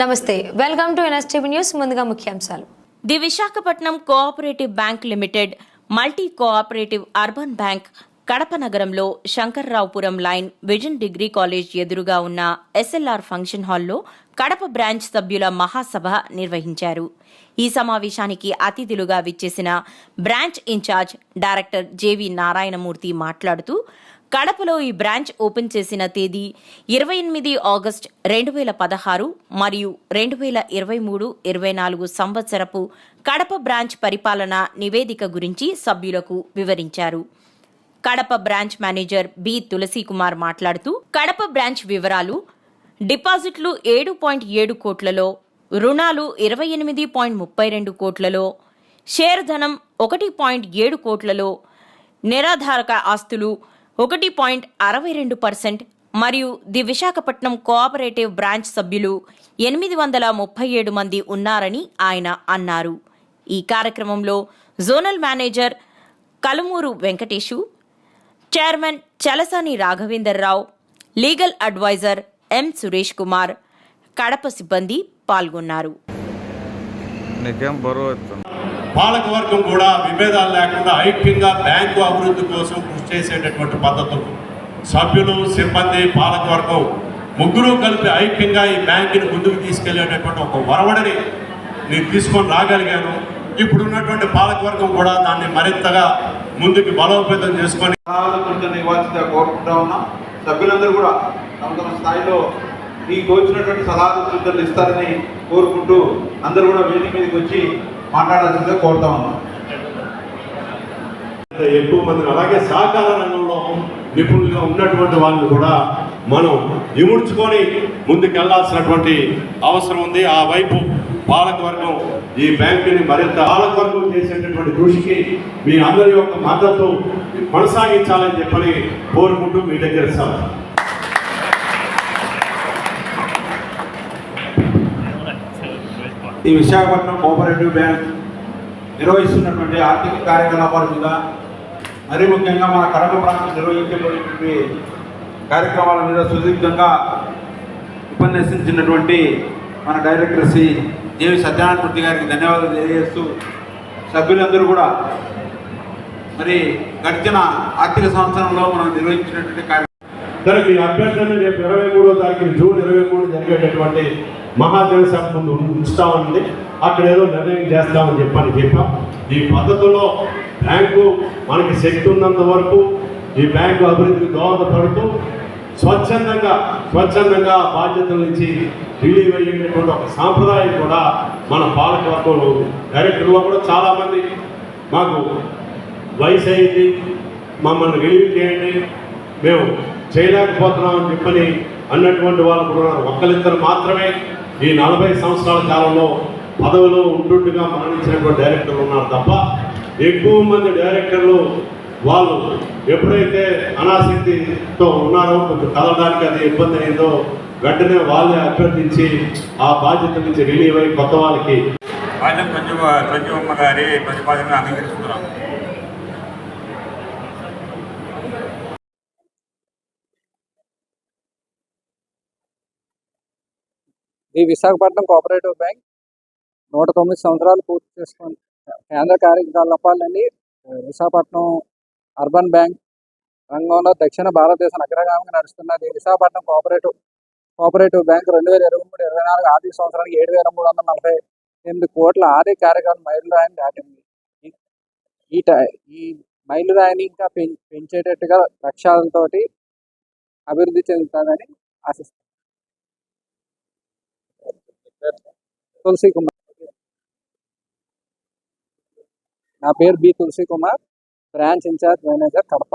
నమస్తే welcome to NSTV news ముందుగా ముఖ్యాంశాలు. The Visakhapatnam cooperative bank limited multi cooperative urban bank Kadapa నగరంలో Shankarraopuram line vision degree college ఎదురుగా ఉన్న SLR function హాల్లో కడప బ్రాంచ్ సభ్యుల మహాసభ నిర్వహించారు. ఈ సమావేశానికి అతిథులుగా విచ్చేసిన branch in-charge director JV Narayanamurthy మాట్లాడుతూ కడపలో ఈ బ్రాంచ్ ఓపెన్ చేసిన తేదీ ఇరవై ఎనిమిది ఆగస్ట్ రెండు వేల పదహారు మరియు రెండు వేల ఇరవై మూడు ఇరవై నాలుగు సంవత్సరపు కడప బ్రాంచ్ పరిపాలన నివేదిక గురించి సభ్యులకు వివరించారు. Kadapa branch manager B Tulasikumar మాట్లాడుతూ కడప బ్రాంచ్ వివరాలు డిపాజిట్లు ఏడు పాయింట్ ఏడు కోట్లలో రుణాలు ఇరవై ఎనిమిది పాయింట్ ముప్పై రెండు కోట్లలో షేర్ ధనం ఒకటి పాయింట్ ఏడు కోట్లలో నిరాధారక ఆస్తులు ఒకటి పాయింట్ అరవై రెండు పర్సెంట్ మరియు ది విశాఖపట్నం కోఆపరేటివ్ బ్రాంచ్ సభ్యులు ఎనిమిది వందల ముప్పై ఏడు మంది ఉన్నారని ఆయన అన్నారు. ఈ కార్యక్రమంలో zonal manager Kalumuru Venkatesh chairman Chalasani Raghavendrarao legal advisor M Suresh Kumar Kadapa సిబ్బంది పాల్గొన్నారు. పాలకవర్గం కూడా విభేదాలు లేకుండా ఐక్యంగా బ్యాంకు అభివృద్ధి కోసం చేసేటటువంటి పద్ధతులు. సభ్యులు సిబ్బంది పాలకవర్గం ముగ్గురు కలిపి ఐక్యంగా ఈ బ్యాంకుని ముందుకు తీసుకెళ్ళేటటువంటి ఒక వరవడిని నేను తీసుకొని రాగలిగాను. ఇప్పుడున్నటువంటి పాలకవర్గం కూడా దాన్ని మరింతగా ముందుకు బలోపేతం చేసుకొని సలహాలు ఇవ్వాల్సిందిగా కోరుకుంటా ఉన్నాం సభ్యులందరూ కూడా తమ తమ స్థాయిలో మీకు వచ్చినటువంటి సలహాలు సూచనలు ఇస్తారని కోరుకుంటూ అందరూ కూడా వేదిక మీదకి వచ్చి మాట్లాడాల్సిందిగా కోరుతా ఉన్నాం. ఎక్కువ మందిని. అలాగే సహకార రంగంలో నిపుణులుగా ఉన్నటువంటి వాళ్ళని కూడా మనం ఇముడ్చుకొని ముందుకెళ్ళాల్సినటువంటి అవసరం ఉంది. ఆ వైపు పాలకవర్గం ఈ బ్యాంకుని మరింత పాలకవర్గం చేసేటటువంటి కృషికి మీ అందరి యొక్క మద్దతు కొనసాగించాలని చెప్పని కోరుకుంటూ మీ దగ్గర సార్ ఈ విశాఖపట్నం కోఆపరేటివ్ బ్యాంక్ నిర్వహిస్తున్నటువంటి ఆర్థిక కార్యకలాపాల మీద మరీ ముఖ్యంగా మన కడప ప్రాంతం నిర్వహించేటువంటి కార్యక్రమాల మీద సుదీర్ఘంగా ఉపన్యసించినటువంటి మన డైరెక్టర్ శ్రీ దేవి సత్యనారాయణమూర్తి గారికి ధన్యవాదాలు తెలియజేస్తూ సభ్యులందరూ కూడా మరి గడిచిన ఆర్థిక సంవత్సరంలో మనం నిర్వహించినటువంటి కార్యక్రమం దానికి అభ్యర్థన రేపు ఇరవై మూడో తారీఖు జూన్ ఇరవై మూడు జరిగేటటువంటి మహాజనసభ ముందు ఉంచుతామండి అక్కడ ఏదో నిర్ణయం చేస్తామని చెప్పని చెప్పాం. ఈ పద్ధతిలో బ్యాంకు మనకి శక్తి ఉన్నంత వరకు ఈ బ్యాంకు అభివృద్ధికి దోహదపడుతూ స్వచ్ఛందంగా స్వచ్ఛందంగా బాధ్యతల నుంచి రిలీవ్ అయ్యేటటువంటి ఒక సాంప్రదాయం కూడా మన పాలకవర్గంలో డైరెక్టర్లో కూడా చాలామంది. మాకు వయసు అయింది మమ్మల్ని రిలీవ్ చేయండి మేము చేయలేకపోతున్నామని చెప్పని అన్నటువంటి వాళ్ళు కూడా ఒక్కరిద్దరు మాత్రమే ఈ నలభై సంవత్సరాల కాలంలో పదవిలో ఉంటుండగా మరణించినటువంటి డైరెక్టర్లు ఉన్నారు తప్ప ఎక్కువ మంది డైరెక్టర్లు వాళ్ళు ఎప్పుడైతే అనాసక్తితో ఉన్నారో కొంచెం కదలడానికి అది ఇబ్బంది అయిందో వెంటనే వాళ్ళే అభ్యర్థించి ఆ బాధ్యత నుంచి రిలీవ్ అయ్యి కొత్త వాళ్ళకి కొంచెం గారి ప్రతిపాదనను అంగీకరిస్తున్నాం. ఈ విశాఖపట్నం కోఆపరేటివ్ బ్యాంక్ నూట తొమ్మిది సంవత్సరాలు పూర్తి చేసుకొని కేంద్ర కార్యకలాపాలని విశాఖపట్నం అర్బన్ బ్యాంక్ రంగంలో దక్షిణ భారతదేశం అగ్రగామిగా నడుస్తున్నది. విశాఖపట్నం కోఆపరేటివ్ కోఆపరేటివ్ బ్యాంక్ రెండు వేల ఇరవై మూడు ఇరవై నాలుగు ఆర్థిక సంవత్సరానికి ఏడు వేల మూడు వందల నలభై ఎనిమిది కోట్ల ఆర్థిక కార్యక్రమం మైలురాయిని దాటింది. ఈ- ఈ మైలురాయిని ఇంకా పెంచేటట్టుగా లక్ష్యాలతోటి అభివృద్ధి చెందుతుందని ఆశిస్తాను తులసి కుమార్ నా పేరు B Tulasi Kumar branch in-charge manager Kadapa.